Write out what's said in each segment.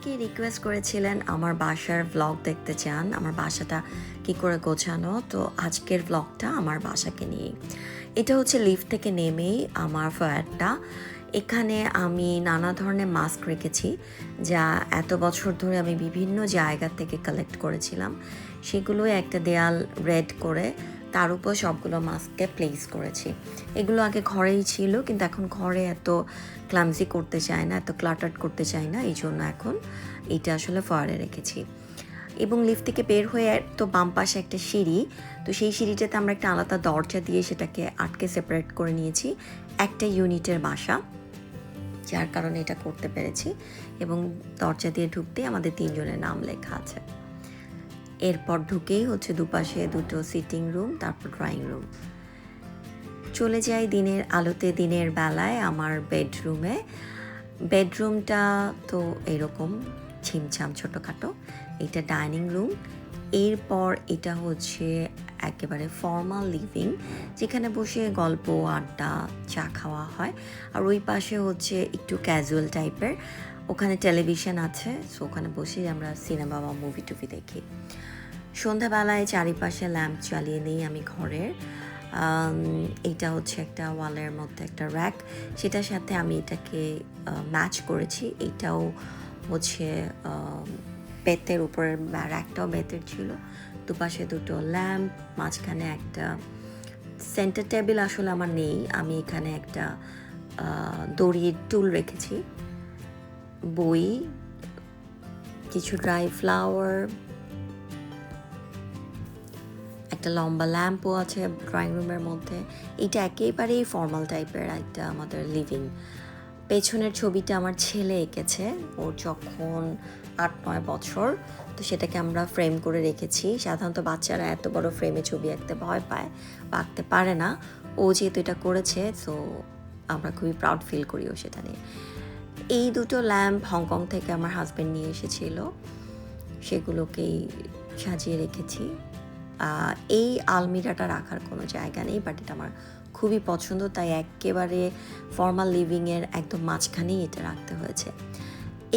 অনেকেই রিকোয়েস্ট করেছিলেন আমার বাসার ব্লগ দেখতে চান, আমার বাসাটা কি করে গোছানো। তো আজকের ব্লগটা আমার বাসাকে নিয়ে এটা হচ্ছে লিফট থেকে নেমেই আমার ফ্ল্যাটটা এখানে আমি নানা ধরনের মাস্ক রেখেছি, যা এত বছর ধরে আমি বিভিন্ন জায়গা থেকে কালেক্ট করেছিলাম। সেগুলোই একটা দেয়াল রেড করে তার উপর সবগুলো মাস্ককে প্লেস করেছি। এগুলো আগে ঘরেই ছিল, কিন্তু এখন ঘরে এত ক্লামজি করতে চায় না, এত ক্লাটার্ড করতে চায় না, এই জন্য এখন এইটা আসলে ফয়ারে রেখেছি। এবং লিফট থেকে বের হয়ে তো বাম পাশে একটা সিঁড়ি, তো সেই সিঁড়িটাতে আমরা একটা আলাদা দরজা দিয়ে সেটাকে আটকে সেপারেট করে নিয়েছি, একটা ইউনিটের বাসা, যার কারণে এটা করতে পেরেছি। এবং দরজা দিয়ে ঢুকতেই আমাদের তিনজনের নাম লেখা আছে। এরপর ঢুকেই হচ্ছে দুপাশে দুটো সিটিং রুম তারপর ড্রয়িং রুম চলে যাই দিনের আলোতে, দিনের বেলায় আমার বেডরুমে বেডরুমটা তো এরকম ছিমছাম ছোটোখাটো, এটা ডাইনিং রুম এরপর এটা হচ্ছে একেবারে ফর্মাল লিভিং যেখানে বসে গল্প, আড্ডা, চা খাওয়া হয়। আর ওই পাশে হচ্ছে একটু ক্যাজুয়াল টাইপের ওখানে টেলিভিশন আছে সো ওখানে বসেই আমরা সিনেমা বা মুভি টুভি দেখি। সন্ধ্যাবেলায় চারিপাশে ল্যাম্প চালিয়ে নিই আমি ঘরের। এটা হচ্ছে একটা ওয়ালের মধ্যে একটা র্যাক সেটার সাথে আমি এটাকে ম্যাচ করেছি। এইটাও হচ্ছে বেতের উপরের র্যাকটাও বেতের ছিল। দুপাশে দুটো ল্যাম্প মাঝখানে একটা সেন্টার টেবিল আসলে আমার নেই। আমি এখানে একটা দড়ির টুল রেখেছি। বই, কিছু ড্রাই ফ্লাওয়ার একটা লম্বা ল্যাম্পও আছে ড্রয়িং রুমের মধ্যে। এটা একেবারেই ফর্মাল টাইপের একটা আমাদের লিভিং পেছনের ছবিটা আমার ছেলে এঁকেছে, ওর যখন আট নয় বছর, তো সেটাকে আমরা ফ্রেম করে রেখেছি। সাধারণত বাচ্চারা এত বড় ফ্রেমে ছবি আঁকতে ভয় পায়, বা আঁকতে পারে না। ও যেহেতু এটা করেছে তো আমরা খুবই প্রাউড ফিল করিও সেটা নিয়ে। এই দুটো ল্যাম্প হংকং থেকে আমার হাজব্যান্ড নিয়ে এসেছিল, সেগুলোকেই সাজিয়ে রেখেছি। এই আলমিরাটা রাখার কোনো জায়গা নেই বাট এটা আমার খুবই পছন্দ, তাই একেবারে ফর্মাল লিভিংয়ের একদম মাঝখানেই এটা রাখতে হয়েছে।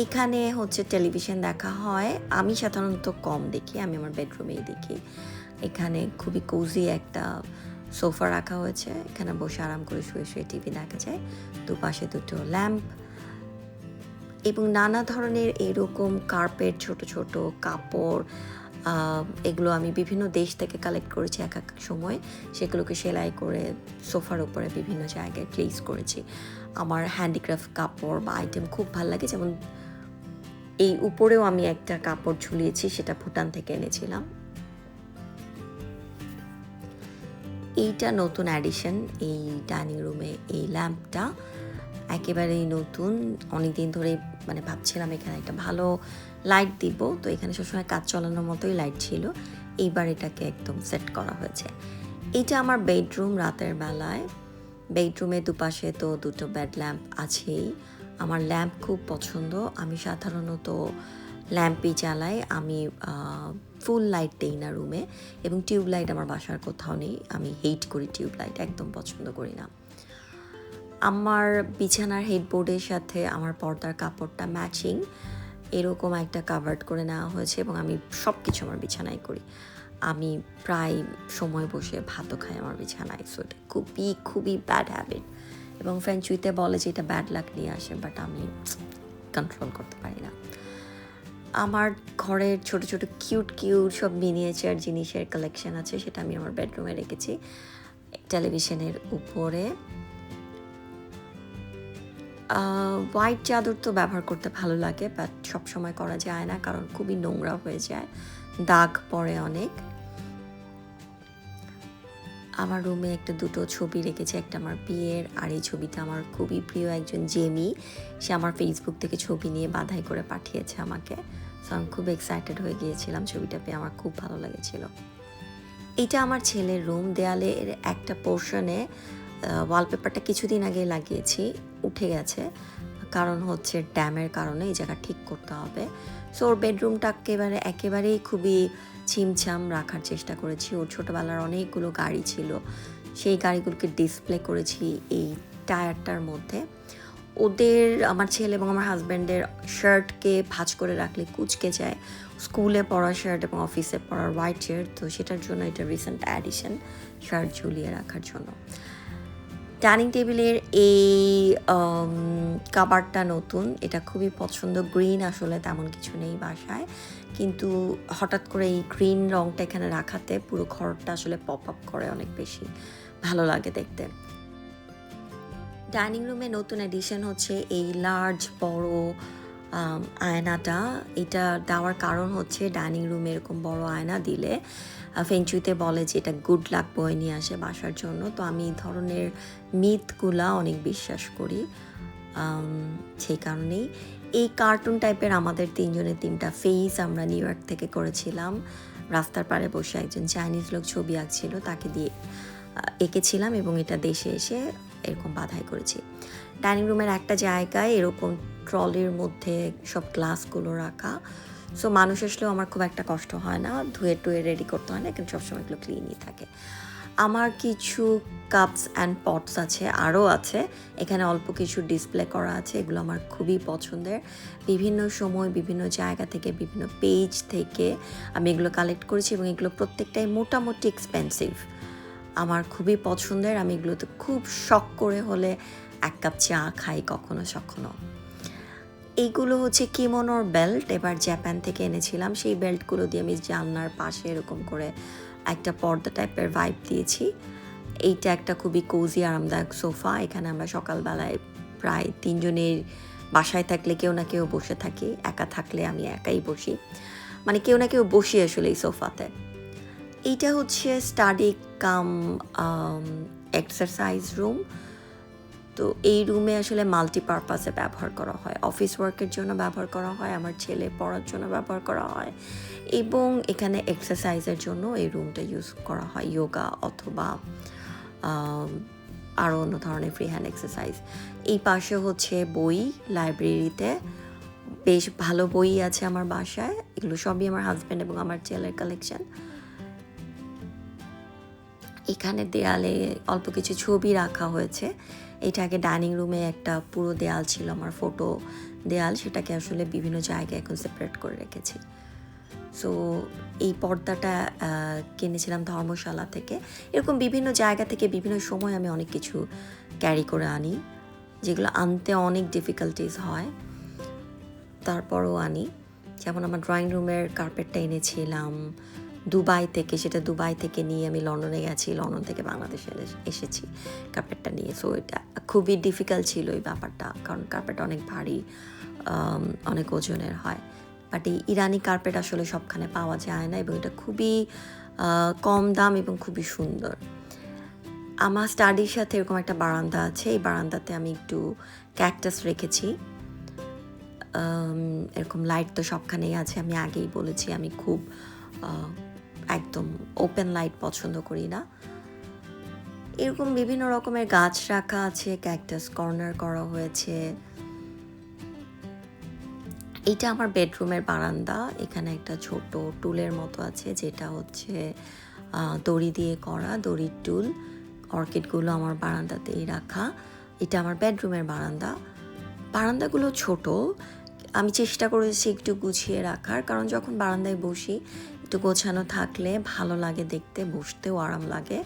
এখানে হচ্ছে টেলিভিশন দেখা হয়, আমি সাধারণত কম দেখি, আমি আমার বেডরুমেই দেখি। এখানে খুবই কোজি একটা সোফা রাখা হয়েছে, এখানে বসে আরাম করে শুয়ে শুয়ে টিভি দেখা যায়। দুপাশে দুটো ল্যাম্প এবং নানা ধরনের এরকম কার্পেট, ছোট ছোট কাপড় এগুলো আমি বিভিন্ন দেশ থেকে কালেক্ট করেছি এক এক সময়। সেগুলোকে সেলাই করে সোফার উপরে বিভিন্ন জায়গায় প্লেস করেছি। আমার হ্যান্ডিক্রাফট কাপড় বা আইটেম খুব ভালো লাগে। যেমন এই উপরেও আমি একটা কাপড় ঝুলিয়েছি, সেটা ভুটান থেকে এনেছিলাম। এইটা নতুন অ্যাডিশন এই ডাইনিং রুমে এই ল্যাম্পটা একেবারেই নতুন। অনেক দিন ধরে মানে ভাবছিলাম এখানে একটা ভালো লাইট দিব। তো এখানে সবসময় কাজ চালানোর মতোই লাইট ছিল। এইবার এটাকে একদম সেট করা হয়েছে। এইটা আমার বেডরুম রাতের বেলায়। বেডরুমে দুপাশে তো দুটো বেড ল্যাম্প আছেই। আমার ল্যাম্প খুব পছন্দ। আমি সাধারণত ল্যাম্পই চালাই আমি ফুল লাইট দিই না রুমে এবং টিউব লাইট আমার বাসার কোথাও নেই। আমি হেট করি টিউব লাইট একদম পছন্দ করি না। আমার বিছানার হেডবোর্ডের সাথে আমার পর্দার কাপড়টা ম্যাচিং এরকম একটা কাভার্ড করে নেওয়া হয়েছে এবং আমি সব কিছু আমার বিছানায় করি। আমি প্রায় সময় বসে ভাতও খাই আমার বিছানায় সো এটা খুবই খুবই ব্যাড হ্যাবিট এবং ফ্রেঞ্চুইতে বলে যে এটা ব্যাড লাক নিয়ে আসে বাট আমি কন্ট্রোল করতে পারি না। আমার ঘরের ছোট ছোট কিউট কিউট সব মিনিয়েচার জিনিসের কালেকশন আছে, সেটা আমি আমার বেডরুমে রেখেছি। টেলিভিশনের উপরে হোয়াইট চাদর তো ব্যবহার করতে ভালো লাগে বাট সব সময় করা যায় না কারণ খুবই নোংরা হয়ে যায়। দাগ পড়ে অনেক। আমার রুমে একটা দুটো ছবি রেখেছে, একটা আমার বিয়ের, আর এই ছবিটা আমার খুবই প্রিয় একজন জেমি। সে আমার ফেসবুক থেকে ছবি নিয়ে বাধাই করে পাঠিয়েছে আমাকে। সো আমি খুব এক্সাইটেড হয়ে গিয়েছিলাম ছবিটা পেয়ে, আমার খুব ভালো লেগেছিল। এটা আমার ছেলের রুম দেয়ালের একটা পোর্শনে ওয়ালপেপারটা কিছুদিন আগে লাগিয়েছি, উঠে গেছে। কারণ হচ্ছে ড্যামের কারণে এই জায়গা ঠিক করতে হবে। সো ওর বেডরুমটা একেবারে, একেবারেই খুবই ছিমছাম রাখার চেষ্টা করেছি। ওর ছোটোবেলার অনেকগুলো গাড়ি ছিল। সেই গাড়িগুলোকে ডিসপ্লে করেছি এই টায়ারটার মধ্যে। ওদের, আমার ছেলে এবং আমার হাজব্যান্ডের শার্টকে ভাঁজ করে রাখলে কুচকে যায়। স্কুলে পরা শার্ট এবং অফিসে পরার হোয়াইট শার্ট তো সেটার জন্য এটা রিসেন্ট অ্যাডিশন শার্ট ঝুলিয়ে রাখার জন্য। ডাইনিং টেবিলের এই কাবারটা নতুন। এটা খুবই পছন্দ। গ্রিন আসলে তেমন কিছু নেই বাসায়। কিন্তু হঠাৎ করে এই গ্রিন রংটা এখানে রাখাতে পুরো ঘরটা আসলে পপ আপ করে অনেক বেশি ভালো লাগে দেখতে। ডাইনিং রুমে নতুন এডিশন হচ্ছে এই লার্জ বড় আয়নাটা। এটা দেওয়ার কারণ হচ্ছে ডাইনিং রুমে এরকম বড় আয়না দিলে ফেঞ্চুইতে বলে যে এটা গুড লাক বয়ে নিয়ে আসে বাসার জন্য। তো আমি এই ধরনের মিথগুলা অনেক বিশ্বাস করি। সেই কারণেই। এই কার্টুন টাইপের আমাদের তিনজনের তিনটা ফেস আমরা নিউ ইয়র্ক থেকে করেছিলাম। রাস্তার পাড়ে বসে একজন চাইনিজ লোক ছবি আঁকছিল, তাকে দিয়ে এঁকেছিলাম এবং এটা দেশে এসে এরকম বাধাই করেছি। ডাইনিং রুমের একটা জায়গায় এরকম ট্রলির মধ্যে সব গ্লাসগুলো রাখা। সো মানুষ আসলেও আমার খুব একটা কষ্ট হয় না। ধুয়ে টুয়ে রেডি করতে হয় না, কিন্তু সবসময় এগুলো ক্লিনই থাকে। আমার কিছু কাপস অ্যান্ড পটস আছে আরও আছে। এখানে অল্প কিছু ডিসপ্লে করা আছে, এগুলো আমার খুবই পছন্দের। বিভিন্ন সময়, বিভিন্ন জায়গা থেকে, বিভিন্ন পেজ থেকে আমি এগুলো কালেক্ট করেছি এবং এগুলো প্রত্যেকটাই মোটামুটি এক্সপেন্সিভ আমার খুবই পছন্দের, আমি এগুলোতে খুব শখ করে হলে এক কাপ চা খাই, কখনো, সখনো। এইগুলো হচ্ছে কিমোনোর বেল্ট। এবার জাপান থেকে এনেছিলাম। সেই বেল্টগুলো দিয়ে আমি জানলার পাশে এরকম করে একটা পর্দা টাইপের ভাইব দিয়েছি। এইটা একটা খুবই কোজি আরামদায়ক সোফা এখানে আমরা সকালবেলায় প্রায় তিনজনের বাসায় থাকলে কেউ না কেউ বসে থাকি। একা থাকলে আমি একাই বসি। মানে কেউ না কেউ বসি আসলে এই সোফাতে এইটা হচ্ছে স্টাডি কাম এক্সারসাইজ রুম তো এই রুমে আসলে মাল্টিপারপাসে ব্যবহার করা হয়। অফিস ওয়ার্কের জন্য ব্যবহার করা হয়, আমার ছেলে পড়ার জন্য ব্যবহার করা হয় এবং এখানে এক্সারসাইজের জন্য এই রুমটা ইউজ করা হয় যোগা অথবা আরও অন্য ধরনের ফ্রি হ্যান্ড এক্সারসাইজ এই পাশে হচ্ছে বই লাইব্রেরিতে বেশ ভালো বই আছে আমার বাসায়, এগুলো সবই আমার হাজব্যান্ড এবং আমার ছেলের কালেকশন এখানে দেয়ালে অল্প কিছু ছবি রাখা হয়েছে। এটা আগে ডাইনিং রুমে একটা পুরো দেয়াল ছিল, আমার ফটো দেয়াল, সেটাকে আসলে বিভিন্ন জায়গায় এখন সেপারেট করে রেখেছি। সো এই পর্দাটা কিনেছিলাম ধর্মশালা থেকে। এরকম বিভিন্ন জায়গা থেকে বিভিন্ন সময় আমি অনেক কিছু ক্যারি করে আনি, যেগুলো আনতে অনেক ডিফিকাল্টিস হয়। তারপরও আনি। যেমন আমার ড্রয়িং রুমের কার্পেটটা এনেছিলাম দুবাই থেকে, সেটা দুবাই থেকে নিয়ে আমি লন্ডনে গেছি, লন্ডন থেকে বাংলাদেশে এসেছি কার্পেটটা নিয়ে। সো এটা খুবই ডিফিকাল্ট ছিল এই ব্যাপারটা, কারণ কার্পেট অনেক ভারী অনেক ওজনের হয়। বাট এই ইরানি কার্পেট আসলে সবখানে পাওয়া যায় না এবং এটা খুবই কম দাম এবং খুবই সুন্দর। আমার স্টাডির সাথে এরকম একটা বারান্দা আছে, এই বারান্দাতে আমি একটু ক্যাকটাস রেখেছি। এরকম লাইট তো সবখানেই আছে, আমি আগেই বলেছি, আমি খুব একদম ওপেন লাইট পছন্দ করি না। এরকম বিভিন্ন রকমের গাছ রাখা আছে ক্যাকটাস কর্নার করা হয়েছে। এটা আমার বেডরুমের বারান্দা, এখানে একটা ছোট টুলের মতো আছে, যেটা হচ্ছে দড়ি দিয়ে করা, দড়ির টুল। অর্কিডগুলো আমার বারান্দাতেই রাখা। এটা আমার বেডরুমের বারান্দা। বারান্দাগুলো ছোট। আমি চেষ্টা করেছি একটু গুছিয়ে রাখার, কারণ যখন বারান্দায় বসি একটু গোছানো থাকলে ভালো লাগে দেখতে, বসতেও আরাম লাগে।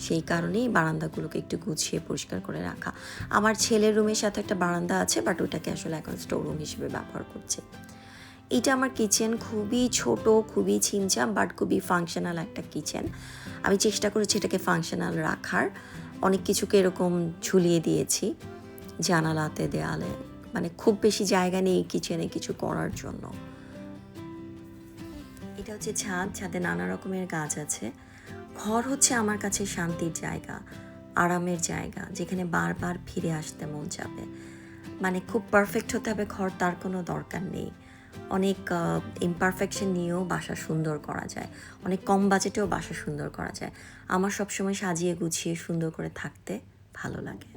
সেই কারণেই বারান্দাগুলোকে একটু গুছিয়ে পরিষ্কার করে রাখা। আমার ছেলের রুমের সাথে একটা বারান্দা আছে বাট ওটাকে আসলে এখন স্টোর রুম হিসেবে ব্যবহার করছে। এটা আমার কিচেন খুবই ছোট, খুবই ছিমছাম বাট খুবই ফাংশনাল একটা কিচেন আমি চেষ্টা করেছি এটাকে ফাংশনাল রাখার। অনেক কিছুকে এরকম ঝুলিয়ে দিয়েছি জানালাতে, দেয়ালে। মানে খুব বেশি জায়গা নেই কিচেনে কিছু করার জন্য। এটা হচ্ছে ছাদ, ছাদে নানা রকমের গাছ আছে। ঘর হচ্ছে আমার কাছে শান্তির জায়গা, আরামের জায়গা, যেখানে বারবার ফিরে আসতে মন যাবে মানে খুব পারফেক্ট হতে হবে, ঘর তার কোনো দরকার নেই। অনেক ইমপারফেকশন নিয়েও বাসা সুন্দর করা যায়। অনেক কম বাজেটেও বাসা সুন্দর করা যায়। আমার সবসময় সাজিয়ে গুছিয়ে সুন্দর করে থাকতে ভালো লাগে।